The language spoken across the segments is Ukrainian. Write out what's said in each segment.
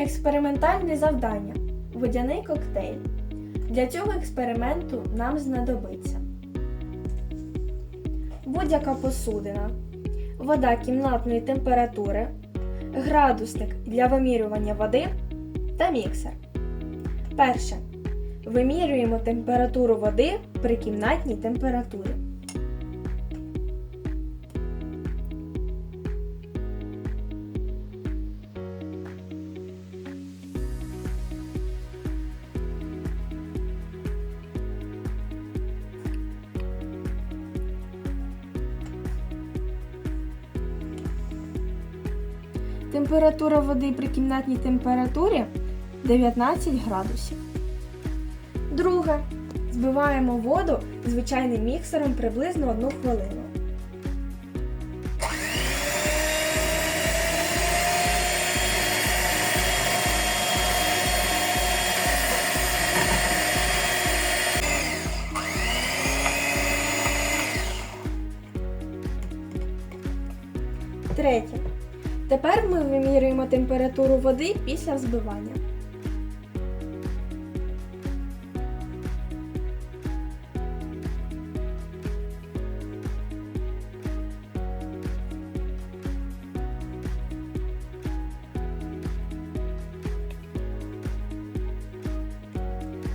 Експериментальне завдання. Водяний коктейль. Для цього експерименту нам знадобиться будь-яка посудина, вода кімнатної температури, градусник для вимірювання води та міксер. Перше. Вимірюємо температуру води при кімнатній температурі. Температура води при кімнатній температурі 19 градусів. Друге. Збиваємо воду звичайним міксером приблизно 1 хвилину. Третє. Тепер ми вимірюємо температуру води після взбивання.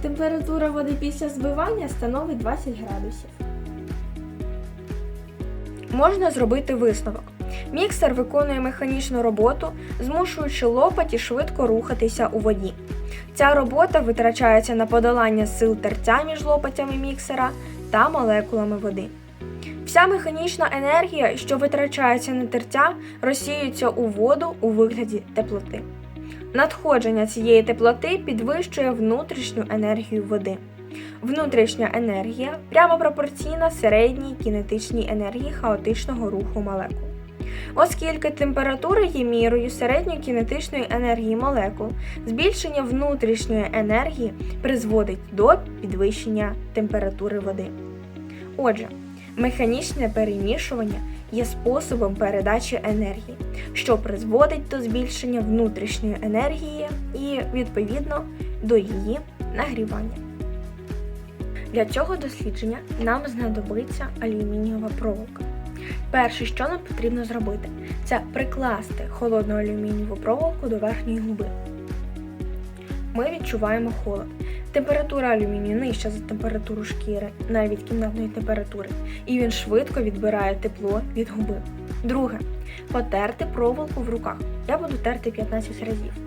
Температура води після збивання становить 20 градусів. Можна зробити висновок. Міксер виконує механічну роботу, змушуючи лопаті швидко рухатися у воді. Ця робота витрачається на подолання сил тертя між лопатями міксера та молекулами води. Вся механічна енергія, що витрачається на тертя, розсіюється у воду у вигляді теплоти. Надходження цієї теплоти підвищує внутрішню енергію води. Внутрішня енергія прямо пропорційна середній кінетичній енергії хаотичного руху молекул. Оскільки температура є мірою середньої кінетичної енергії молекул, збільшення внутрішньої енергії призводить до підвищення температури води. Отже, механічне перемішування є способом передачі енергії, що призводить до збільшення внутрішньої енергії і, відповідно, до її нагрівання. Для цього дослідження нам знадобиться алюмінієва проволока. Перше, що нам потрібно зробити, це прикласти холодну алюмінієву проволоку до верхньої губи. Ми відчуваємо холод. Температура алюмінію нижча за температуру шкіри, навіть кімнатної температури, і він швидко відбирає тепло від губи. Друге, потерти проволоку в руках. Я буду терти 15 разів.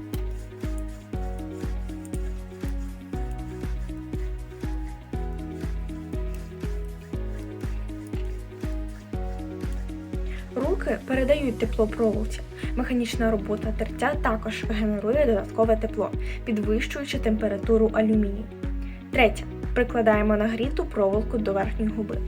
Руки передають тепло проволоці. Механічна робота тертя також генерує додаткове тепло, підвищуючи температуру алюмінію. Третє. Прикладаємо нагріту проволоку до верхньої губи.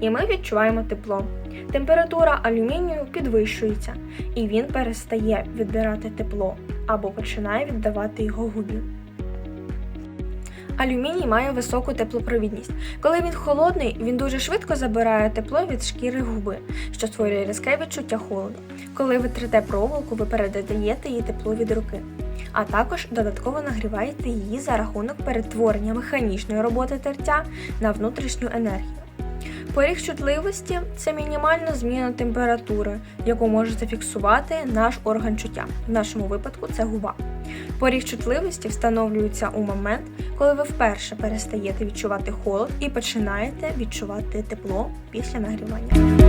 І ми відчуваємо тепло. Температура алюмінію підвищується, і він перестає відбирати тепло або починає віддавати його губі. Алюміній має високу теплопровідність. Коли він холодний, він дуже швидко забирає тепло від шкіри губи, що створює різке відчуття холоду. Коли ви трете проволоку, ви передаєте їй тепло від руки, а також додатково нагріваєте її за рахунок перетворення механічної роботи тертя на внутрішню енергію. Поріг чутливості це мінімальна зміна температури, яку може зафіксувати наш орган чуття. В нашому випадку це губа. Поріг чутливості встановлюється у момент, коли ви вперше перестаєте відчувати холод і починаєте відчувати тепло після нагрівання.